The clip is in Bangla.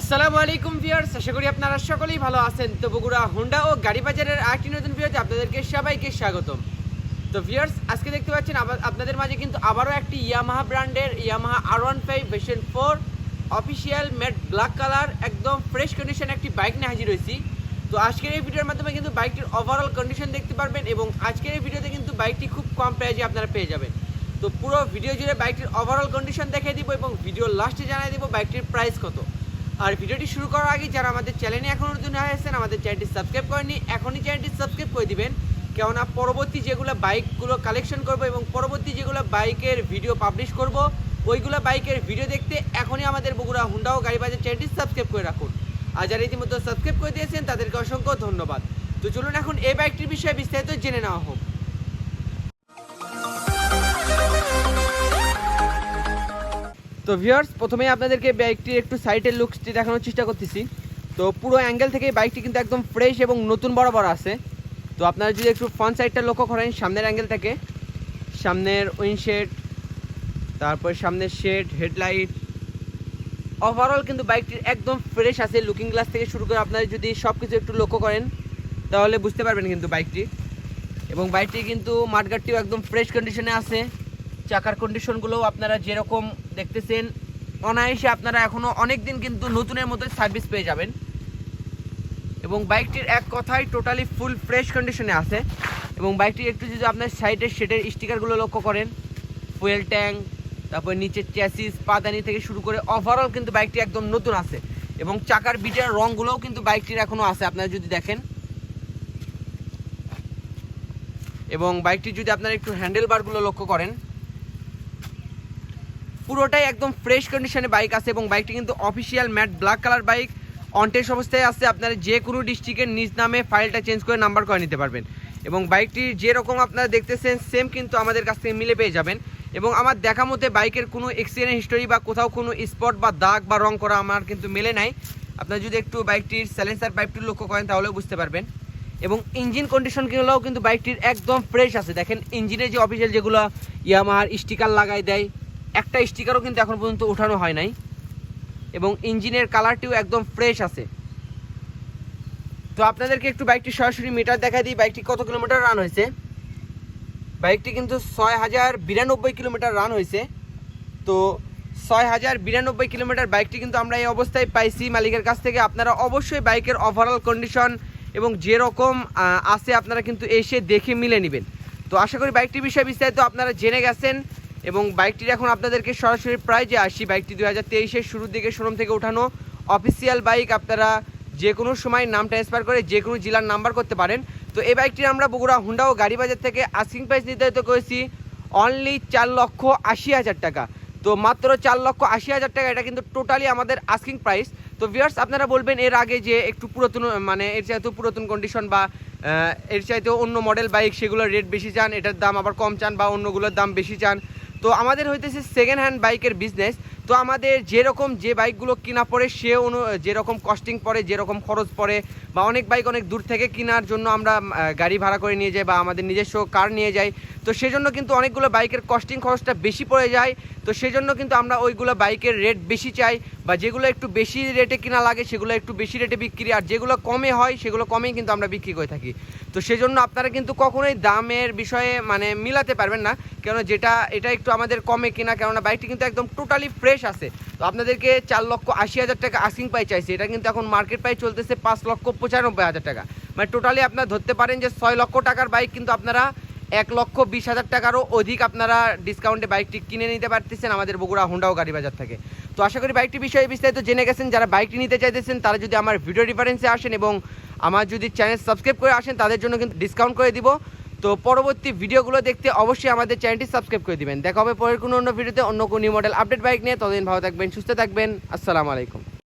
আসসালামু আলাইকুম ভিউয়ার্স, আশা করি আপনারা সকলেই ভালো আছেন। তো বগুড়া, হোন্ডা ও গাড়ি বাজারের আরেকটি নতুন ভিডিওতে আপনাদেরকে সবাইকে স্বাগতম। তো ভিউয়ার্স, আজকে দেখতে পাচ্ছেন আপনাদের মাঝে কিন্তু আবারও একটি ইয়ামাহা ব্র্যান্ডের Yamaha R one five version four official matte black colour একদম ফ্রেশ কন্ডিশন একটি বাইক নিয়ে হাজির হয়েছি। তো আজকের এই ভিডিওর মাধ্যমে কিন্তু বাইকটির ওভারঅল কন্ডিশন দেখতে পারবেন এবং আজকের এই ভিডিওতে কিন্তু বাইকটি খুব কম প্রাইজে আপনারা পেয়ে যাবেন। তো পুরো ভিডিও জুড়ে বাইকটির ওভারঅল কন্ডিশন দেখিয়ে দিব এবং ভিডিও লাস্টে জানিয়ে দিব বাইকটির প্রাইস কত। আর ভিডিওটি শুরু করার আগে যারা আমাদের চ্যানেলে এখন নতুন হয়েছেন আমাদের চ্যানেলটি সাবস্ক্রাইব করেনি এখনই চ্যানেলটি সাবস্ক্রাইব করে দিবেন। কেননা পরবর্তী যেগুলো বাইকগুলো কালেকশন করব এবং পরবর্তী যেগুলো বাইকের ভিডিও পাবলিশ করব, ওইগুলো বাইকের ভিডিও দেখতে এখনই আমাদের বগুড়া, হুন্ডা ও গাড়ি বাজার চ্যানেলটি সাবস্ক্রাইব করে রাখুন। আর যারা ইতিমধ্যে সাবস্ক্রাইব করে দিয়েছেন, তাদেরকে অসংখ্য ধন্যবাদ। তো চলুন এখন এই বাইকটির বিষয়ে বিস্তারিত জেনে নেওয়া হোক। তো ভিউয়ার্স প্রথমেই আপনাদেরকে বাইকটির একটু সাইডের লুকসটি দেখানোর চেষ্টা করতেছি। তো পুরো অ্যাঙ্গেল থেকে বাইকটি কিন্তু একদম ফ্রেশ এবং নতুন বরাবর আছে। তো আপনারা যদি একটু ফ্রন্ট সাইডটা লক্ষ্য করেন, সামনের অ্যাঙ্গেল থেকে, সামনের উইন্ডশেড তারপর সামনের শেড হেডলাইট ওভারঅল কিন্তু বাইকটির একদম ফ্রেশ আছে লুকিং গ্লাস থেকে শুরু করে আপনারা যদি সব কিছু একটু লক্ষ্য করেন, তাহলে বুঝতে পারবেন কিন্তু বাইকটি এবং বাইকটি কিন্তু মাঠগাটটিও একদম ফ্রেশ কন্ডিশনে আছে। চাকার কন্ডিশনগুলোও আপনারা যেরকম দেখতেছেন, অনায়াসে আপনারা এখনও অনেক দিন কিন্তু নতুনের মতো সার্ভিস পেয়ে যাবেন। এবং বাইকটির এক কথায় টোটালি ফুল ফ্রেশ কন্ডিশনে আছে। এবং বাইকটির একটু যদি আপনার সাইডের শেডের স্টিকারগুলো লক্ষ্য করেন ফুয়েল ট্যাঙ্ক তারপর নিচের চ্যাসিস পাদানি থেকে শুরু করে ওভারঅল কিন্তু বাইকটি একদম নতুন আছে। এবং চাকার বিটের রঙগুলোও কিন্তু বাইকটির এখনও আছে, আপনারা যদি দেখেন। এবং বাইকটি যদি আপনারা একটু হ্যান্ডেল বারগুলো লক্ষ্য করেন পুরোটাই একদম ফ্রেশ কন্ডিশনে বাইক আছে এবং বাইকটি কিন্তু official matte black colour bike on test অবস্থায় আছে, আপনারা যে কোনো ডিস্ট্রিক্টের নিজ নামে ফাইলটা চেঞ্জ করে নাম্বার করে নিতে পারবেন। এবং বাইকটি যেরকম আপনারা দেখতেছেন সেম কিন্তু আমাদের কাছ থেকে মিলে পেয়ে যাবেন। এবং আমার দেখা মতে বাইকের কোনো এক্সিডেন্ট হিস্টোরি বা কোথাও কোনো স্পট বা দাগ বা রং করা আমার কিন্তু মেলে নাই। আপনারা যদি একটু বাইকটির স্যালেন্সার পাইপটি লক্ষ্য করেন, তাহলেও বুঝতে পারবেন। এবং ইঞ্জিন কন্ডিশনগুলোও কিন্তু বাইকটির একদম ফ্রেশ আছে। দেখেন ইঞ্জিনের যে অফিসিয়াল যেগুলো ইয়ামাহার স্টিকার লাগাই দেয় একটা স্টিকারও কিন্তু এখন পর্যন্ত ওঠানো হয় নাই। এবং ইঞ্জিনের কালারটিও একদম ফ্রেশ আছে। তো আপনাদেরকে একটু বাইকটি সরাসরি মিটার দেখা দিই। বাইকটি কত কিলোমিটার রান হয়েছে? বাইকটি কিন্তু ছয় হাজার বিরানব্বই কিলোমিটার রান হয়েছে। তো ছয় হাজার বিরানব্বই কিলোমিটার বাইকটি কিন্তু আমরা এই অবস্থায় পাইছি মালিকের কাছ থেকে। আপনারা অবশ্যই বাইকের ওভারঅল কন্ডিশন এবং যেরকম আছে আপনারা কিন্তু এসে দেখে মিলে নেবেন। তো আশা করি বাইকটির বিষয়ে বিস্তারিত আপনারা জেনে গেছেন। এবং বাইকটির এখন আপনাদেরকে সরাসরি প্রায় যে আসি। বাইকটি দু হাজার তেইশের শুরুর দিকে শোরুম থেকে ওঠানো অফিসিয়াল বাইক আপনারা যে কোনো সময় নাম ট্রান্সফার করে যে কোনো জেলার নাম্বার করতে পারেন। তো এই বাইকটির আমরা বগুড়া হুন্ডা ও গাড়ি বাজার থেকে আস্কিং প্রাইস নির্ধারিত করেছি অনলি চার লক্ষ আশি হাজার টাকা। তো মাত্র চার লক্ষ আশি হাজার টাকা, এটা কিন্তু টোটালি আমাদের আস্কিং প্রাইস তো ভিউয়ার্স আপনারা বলবেন এর আগে যে একটু পুরাতন মানে এর চাইতেও পুরাতন কন্ডিশন বা এর চাইতেও অন্য মডেল বাইক সেগুলোর রেট বেশি চান, এটার দাম আবার কম চান বা অন্যগুলোর দাম বেশি চান। তো আমাদের হইতেছে সেকেন্ড হ্যান্ড বাইকের বিজনেস তো আমাদের যেরকম যে বাইকগুলো কিনা পড়ে, সে অনু, যেরকম কস্টিং পড়ে, যেরকম খরচ পড়ে, বা অনেক বাইক অনেক দূর থেকে কেনার জন্য আমরা গাড়ি ভাড়া করে নিয়ে যাই বা আমাদের নিজস্ব কার নিয়ে যাই, তো সেজন্য কিন্তু অনেকগুলো বাইকের কস্টিং খরচটা বেশি পড়ে যায়। তো সেজন্য কিন্তু আমরা ওইগুলো বাইকের রেট বেশি চাই, বা যেগুলো একটু বেশি রেটে কিনা লাগে, সেগুলো একটু বেশি রেটে বিক্রি, আর যেগুলো কমে হয়, সেগুলো কমেই কিন্তু আমরা বিক্রি করে থাকি। তো সেজন্য আপনারা কিন্তু কখনোই দামের বিষয়ে মানে মিলাতে পারবেন না কেন যেটা, এটা একটু আমাদের কমে কিনা, কেননা বাইকটি কিন্তু একদম টোটালি ফ্রেশ আছে। তো আপনাদেরকে চার লক্ষ আশি হাজার টাকা আস্কিং প্রাইস চাইছে। এটা কিন্তু এখন মার্কেট প্রাইস চলতেছে পাঁচ লক্ষ পঁচানব্বই হাজার টাকা। মানে টোটালি আপনারা ধরতে পারেন যে ছয় লক্ষ টাকার বাইক কিন্তু আপনারা এক লক্ষ বিশ হাজার টাকারও অধিক আপনারা ডিসকাউন্টে বাইকটি কিনে নিতে পারতেছেন আমাদের বগুড়া হুন্ডা ও গাড়ি বাজার থেকে। তো আশা করি বাইকটি বিষয়ে বিস্তারিত জেনে গেছেন, যারা বাইকটি নিতে চাইতেছেন, তারা যদি আমার ভিডিও রেফারেন্সে আসেন এবং আমার যদি চ্যানেল সাবস্ক্রাইব করে আসেন, তাদের জন্য কিন্তু ডিসকাউন্ট করে দিব। তো পরবর্তী ভিডিওগুলো দেখতে অবশ্যই আমাদের চ্যানেলটি সাবস্ক্রাইব করে দিবেন। দেখা হবে পরের কোনো অন্য ভিডিওতে অন্য কোনো মডেল আপডেট বাইক নিয়ে। ততদিন ভালো থাকবেন, সুস্থ থাকবেন। আসসালামু আলাইকুম।